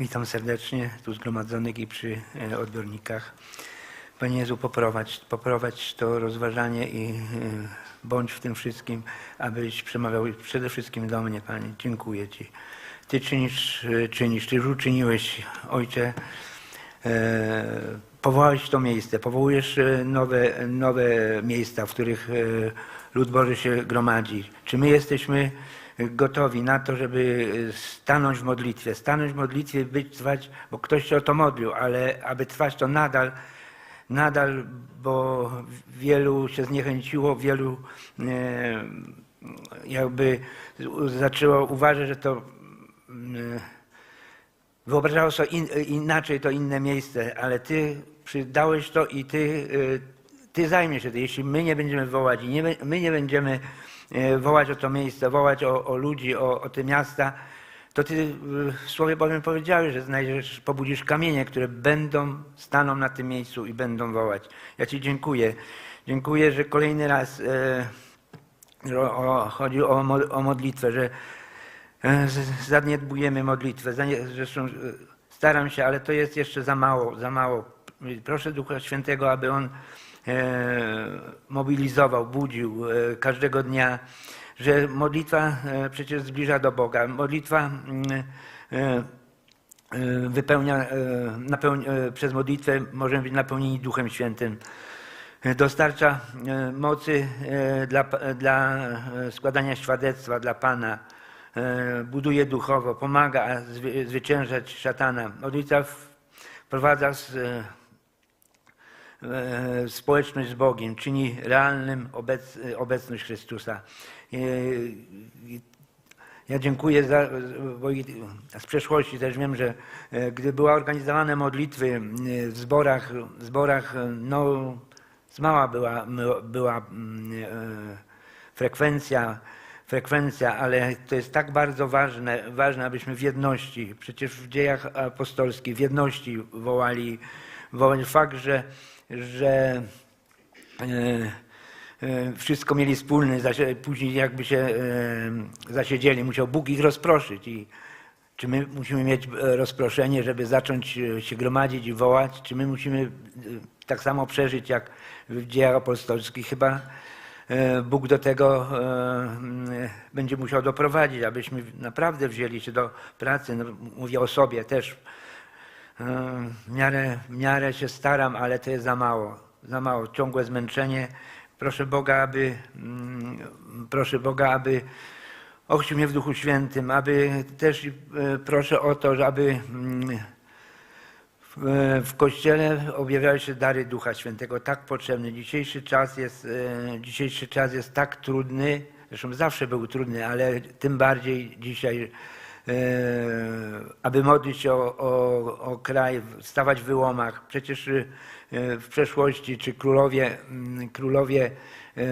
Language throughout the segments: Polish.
Witam serdecznie tu zgromadzonych i przy e, odbiornikach. Panie Jezu, poprowadź, poprowadź to rozważanie i e, bądź w tym wszystkim, abyś przemawiał przede wszystkim do mnie, Panie. Dziękuję Ci. Ty czynisz, e, czynisz, Ty już uczyniłeś, Ojcze. Powołałeś to miejsce, powołujesz nowe, nowe miejsca, w których lud Boży się gromadzi. Czy my jesteśmy gotowi na to, żeby stanąć w modlitwie, stanąć w modlitwie, być, trwać, bo ktoś się o to modlił, ale aby trwać to nadal, nadal, bo wielu się zniechęciło, wielu e, jakby zaczęło uważać, że to mm, wyobrażało sobie in, inaczej to inne miejsce, ale Ty przydałeś to i Ty, ty zajmiesz się tym. Jeśli my nie będziemy wołać i nie, my nie będziemy y, wołać o to miejsce, wołać o, o ludzi, o, o te miasta, to Ty y, w Słowie Bożym powiedziałeś, że znajdziesz, pobudzisz kamienie, które będą, staną na tym miejscu i będą wołać. Ja Ci dziękuję. Dziękuję, że kolejny raz y, o, chodzi o, o modlitwę, że E, Zaniedbujemy modlitwę. Zresztą e, staram się, ale to jest jeszcze za mało, za mało. Proszę Ducha Świętego, aby On e, mobilizował, budził e, każdego dnia, że modlitwa e, przecież zbliża do Boga. Modlitwa mm, e, e, wypełnia, e, e, przez modlitwę możemy być napełnieni Duchem Świętym. E, Dostarcza e, mocy e, dla, dla e, składania świadectwa dla Pana. E, Buduje duchowo, pomaga zwy, zwyciężać szatana. Modlitwa wprowadza z, e, e, społeczność z Bogiem, czyni realnym obec, obecność Chrystusa. E, ja dziękuję za, bo z przeszłości też wiem, że e, gdy były organizowane modlitwy e, w zborach, w zborach e, no, mała była, była mm, e, frekwencja, frekwencja, ale to jest tak bardzo ważne, ważne, abyśmy w jedności, przecież w dziejach apostolskich, w jedności wołali, wołali fakt, że, że e, e, wszystko mieli wspólne, później jakby się e, zasiedzieli, musiał Bóg ich rozproszyć. I czy my musimy mieć rozproszenie, żeby zacząć się gromadzić i wołać, czy my musimy tak samo przeżyć jak w dziejach apostolskich? Chyba Bóg do tego będzie musiał doprowadzić, abyśmy naprawdę wzięli się do pracy. No, mówię o sobie też. E, W miarę, w miarę się staram, ale to jest za mało. Za mało. Ciągłe zmęczenie. Proszę Boga, aby, mm, proszę Boga, aby ochrzcił mnie w Duchu Świętym, aby też e, proszę o to, aby mm, w, e, w Kościele objawiały się dary Ducha Świętego, tak potrzebny. Dzisiejszy czas jest, dzisiejszy czas jest tak trudny, zresztą zawsze był trudny, ale tym bardziej dzisiaj, aby modlić się o, o, o kraj, stawać w wyłomach. Przecież e, w przeszłości, czy królowie, mm, królowie e,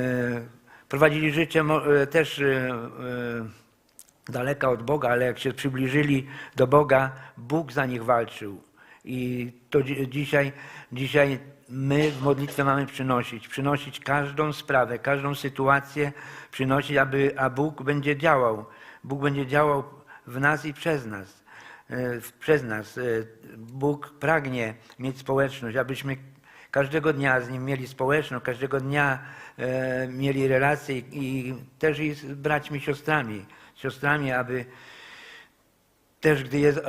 prowadzili życie e, też e, e, daleka od Boga, ale jak się przybliżyli do Boga, Bóg za nich walczył. I to dzi- dzisiaj, dzisiaj my w modlitwie mamy przynosić, przynosić każdą sprawę, każdą sytuację, przynosić, aby, a Bóg będzie działał. Bóg będzie działał w nas i przez nas. E, Przez nas. E, Bóg pragnie mieć społeczność, abyśmy każdego dnia z Nim mieli społeczność, każdego dnia e, mieli relacje i, też i z braćmi, siostrami, siostrami, aby też gdy jest,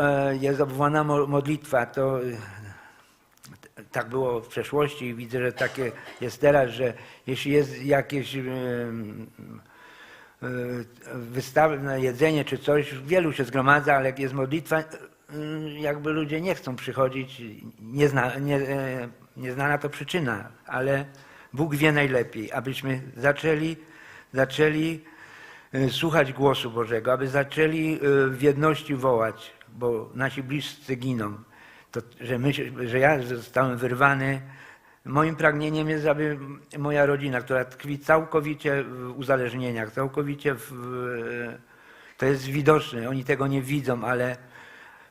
jest obwołana mo- modlitwa, to tak było w przeszłości i widzę, że takie jest teraz, że jeśli jest jakieś wystawy na jedzenie czy coś, wielu się zgromadza, ale jak jest modlitwa, e, jakby ludzie nie chcą przychodzić, nie, zna, nie, e, nieznana to przyczyna, ale Bóg wie najlepiej, abyśmy zaczęli, zaczęli e, słuchać głosu Bożego, aby zaczęli e, w jedności wołać, bo nasi bliscy giną. To, że, my, że ja zostałem wyrwany. Moim pragnieniem jest, aby moja rodzina, która tkwi całkowicie w uzależnieniach, całkowicie w, to jest widoczne, oni tego nie widzą, ale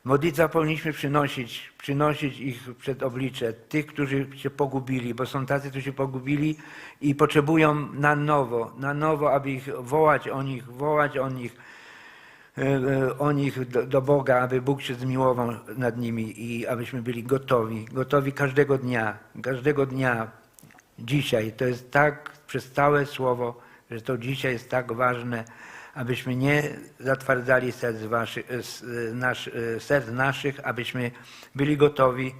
modlitwa powinniśmy przynosić, przynosić ich przed oblicze tych, którzy się pogubili, bo są tacy, którzy się pogubili i potrzebują na nowo, na nowo, aby ich wołać o nich, wołać o nich. E, o nich do, Boga, aby Bóg się zmiłował nad nimi i abyśmy byli gotowi, gotowi każdego dnia, każdego dnia, dzisiaj. To jest tak przez całe słowo, że to dzisiaj jest tak ważne, abyśmy nie zatwardzali serc, waszych, s- nasz, e, serc naszych, abyśmy byli gotowi,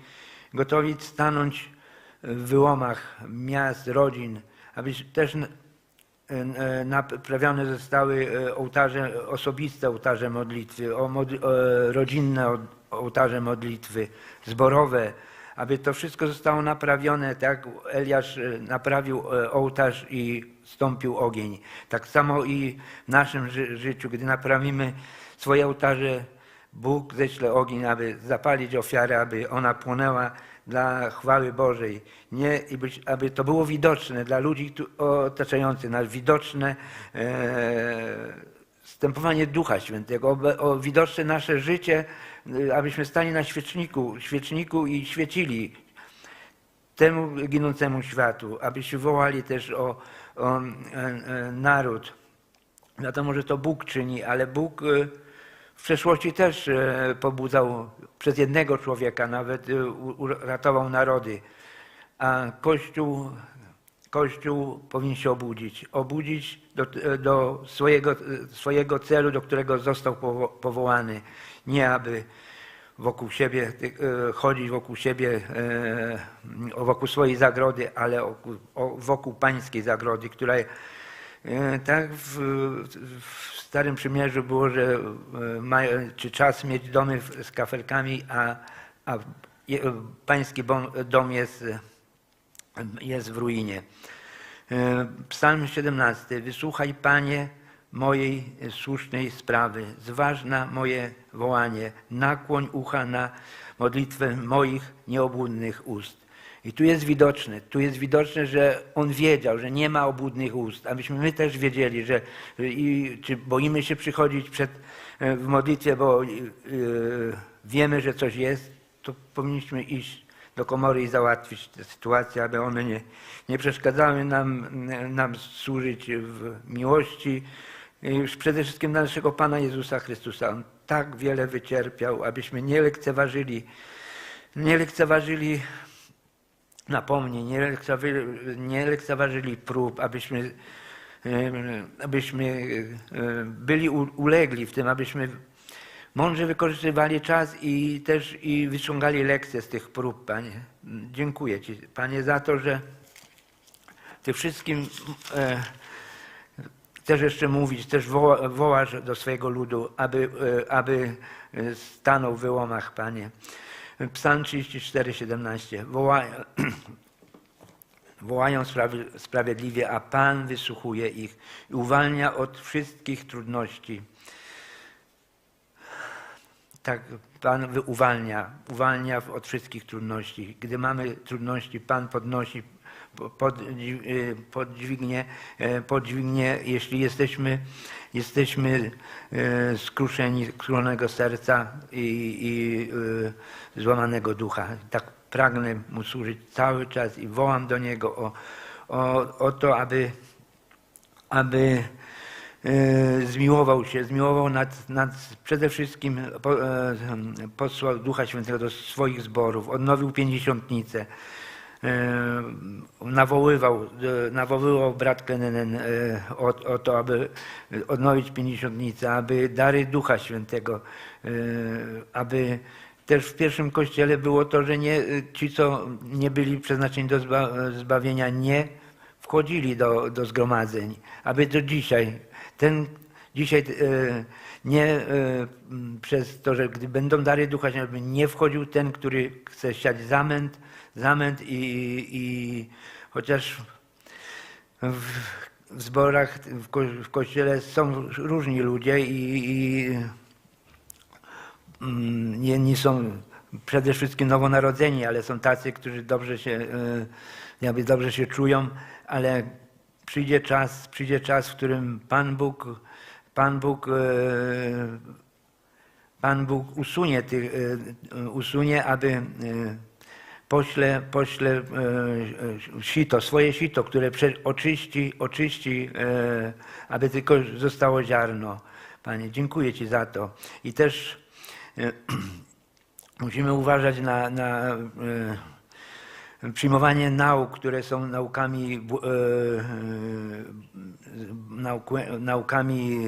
gotowi stanąć w wyłomach miast, rodzin, aby też e, naprawione zostały e, ołtarze osobiste, ołtarze modlitwy, e, rodzinne ołtarze modlitwy, zborowe, aby to wszystko zostało naprawione, tak Eliasz e, naprawił e, ołtarz i stąpił ogień. Tak samo i w naszym ży- życiu, gdy naprawimy swoje ołtarze, Bóg ześle ogień, aby zapalić ofiarę, aby ona płonęła dla chwały Bożej. Nie, i być, aby to było widoczne dla ludzi otaczających nas, widoczne e, stępowanie Ducha Świętego, o widoczne nasze życie, e, abyśmy stali na świeczniku, świeczniku i świecili temu ginącemu światu, abyśmy wołali też o, o e, naród. Wiadomo, że to Bóg czyni, ale Bóg w przeszłości też e, pobudzał przez jednego człowieka, nawet e, uratował narody. A Kościół, Kościół powinien się obudzić. Obudzić do, e, do swojego, swojego celu, do którego został powo- powołany. Nie aby wokół siebie, chodzić wokół siebie, wokół swojej zagrody, ale wokół pańskiej zagrody, która tak w, w Starym Przymierzu było, że e, czy czas mieć domy z kafelkami, a, a pański dom jest, e, jest w ruinie. E, Psalm 17. Wysłuchaj, Panie, mojej słusznej sprawy. Zważna moje wołanie. Nakłoń ucha na modlitwę moich nieobłudnych ust. I tu jest widoczne, tu jest widoczne, że on wiedział, że nie ma obłudnych ust, abyśmy my też wiedzieli, że i, czy boimy się przychodzić przed, e, w modlitwie, bo e, wiemy, że coś jest, to powinniśmy iść do komory i załatwić tę sytuację, aby one nie, nie przeszkadzały nam, nam służyć w miłości. Już przede wszystkim naszego Pana Jezusa Chrystusa. On tak wiele wycierpiał, abyśmy nie lekceważyli, nie lekceważyli napomnień, nie lekceważyli, nie lekceważyli prób, abyśmy, abyśmy e, byli ulegli w tym, abyśmy mądrze wykorzystywali czas i też i wyciągali lekcje z tych prób, Panie. Dziękuję Ci, Panie, za to, że Ty wszystkim e, chcesz jeszcze mówić, też woła, wołasz do swojego ludu, aby, e, aby e, stanął w wyłomach, Panie. Psalm 34, 17. Woła, wołają sprawy- sprawiedliwie, a Pan wysłuchuje ich i uwalnia od wszystkich trudności. Tak, Pan uwalnia, uwalnia od wszystkich trudności. Gdy mamy trudności, Pan podnosi, podźwignie, e, podźwignie, jeśli jesteśmy, jesteśmy e, skruszeni, skruszonego serca i, i e, złamanego ducha. Tak pragnę Mu służyć cały czas i wołam do Niego o, o, o to, aby, aby e, zmiłował się, zmiłował nad, nad przede wszystkim po, posłał Ducha Świętego do swoich zborów, odnowił pięćdziesiątnicę, nawoływał, e, nawoływał brat Kenenen e, o, o to, aby odnowić pięćdziesiątnicę, aby dary Ducha Świętego, e, aby też w pierwszym kościele było to, że nie, ci, co nie byli przeznaczeni do zba, zbawienia, nie wchodzili do, do zgromadzeń, aby do dzisiaj, ten dzisiaj e, nie e, przez to, że gdy będą dary Ducha aby nie wchodził ten, który chce siać zamęt, zamęt i, i chociaż w, w zborach, w, ko, w kościele są różni ludzie i, i mm, nie są przede wszystkim nowonarodzeni, ale są tacy, którzy dobrze się, e, jakby dobrze się czują, ale przyjdzie czas, przyjdzie czas, w którym Pan Bóg, Pan Bóg, e, Pan Bóg usunie, tych, e, usunie, aby pośle, pośle e, e, sito, swoje sito, które oczyści, oczyści, e, aby tylko zostało ziarno. Panie, dziękuję Ci za to. I też musimy uważać na, na przyjmowanie nauk, które są naukami, nauk- naukami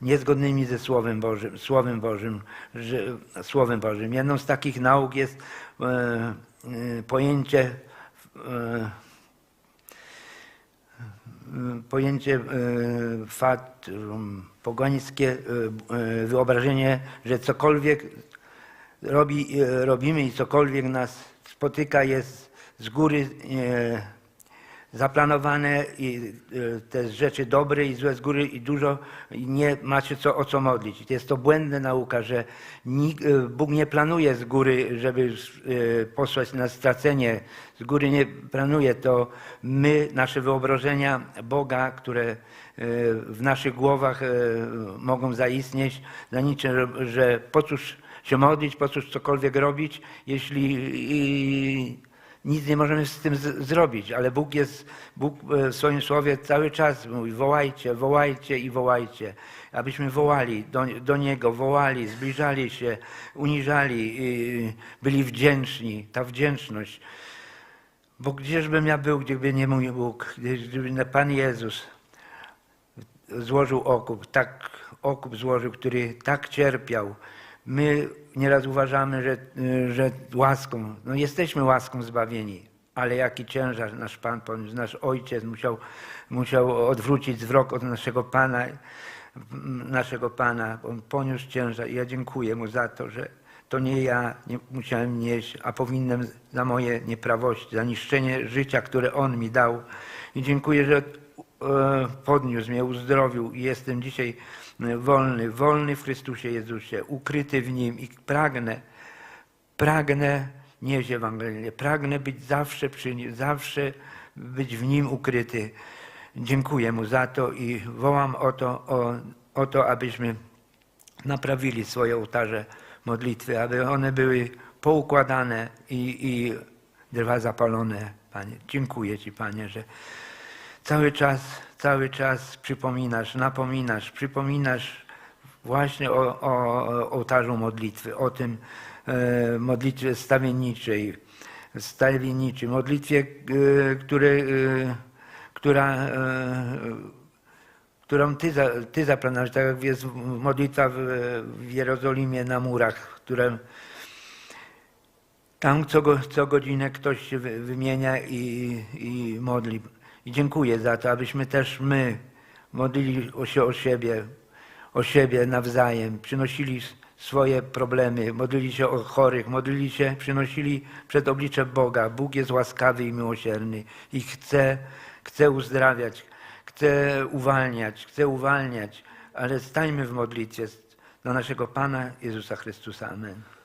niezgodnymi ze Słowem Bożym, Słowem Bożym, że, Słowem Bożym. Jedną z takich nauk jest pojęcie e, pojęcie e, fat, um, pogańskie e, e, wyobrażenie, że cokolwiek robi, robimy i cokolwiek nas spotyka jest z góry zaplanowane i e, te rzeczy dobre i złe z góry i dużo nie macie co, o co modlić. Jest to błędna nauka, że e, Bóg nie planuje z góry, żeby e, posłać na stracenie. Z góry nie planuje to my, nasze wyobrażenia Boga, które w naszych głowach mogą zaistnieć, za niczym, że- po cóż się modlić, po cóż cokolwiek robić, jeśli nic nie możemy z tym z- zrobić, ale Bóg jest, Bóg e, w swoim słowie cały czas mówi wołajcie, wołajcie i wołajcie, abyśmy wołali do, do Niego, wołali, zbliżali się, uniżali, byli wdzięczni, ta wdzięczność. Bo gdzieżbym ja był, gdyby nie mój Bóg, gdyby Pan Jezus złożył okup, tak okup złożył, który tak cierpiał. My nieraz uważamy, że, że łaską, no jesteśmy łaską zbawieni, ale jaki ciężar nasz Pan poniósł, nasz Ojciec musiał, musiał odwrócić wzrok od naszego Pana, naszego Pana. On poniósł ciężar i ja dziękuję Mu za to, że to nie ja nie musiałem nieść, a powinienem za moje nieprawości, za niszczenie życia, które On mi dał. I dziękuję, że podniósł mnie, uzdrowił i jestem dzisiaj e, wolny, wolny w Chrystusie Jezusie, ukryty w Nim i pragnę, pragnę nieść Ewangelię, pragnę być zawsze przy Nim, zawsze być w Nim ukryty. Dziękuję Mu za to i wołam o to, o, o to abyśmy naprawili swoje ołtarze modlitwy, aby one były poukładane i, i drwa zapalone, Panie. Dziękuję Ci, Panie, że cały czas, cały czas przypominasz, napominasz, przypominasz właśnie o, o, ołtarzu modlitwy, o tym e, modlitwie stawienniczej, stawienniczej, modlitwie, e, które, e, która e, którą Ty, za, ty zaplanowałeś, tak jak jest modlitwa w, w Jerozolimie na murach, które tam co, co godzinę ktoś się wy- wymienia i, i modli. I dziękuję za to, abyśmy też my modlili się o siebie, o siebie nawzajem, przynosili swoje problemy, modlili się o chorych, modlili się, przynosili przed oblicze Boga. Bóg jest łaskawy i miłosierny i chce, chce uzdrawiać, chce uwalniać, chce uwalniać, ale stańmy w modlitwie do naszego Pana Jezusa Chrystusa. Amen.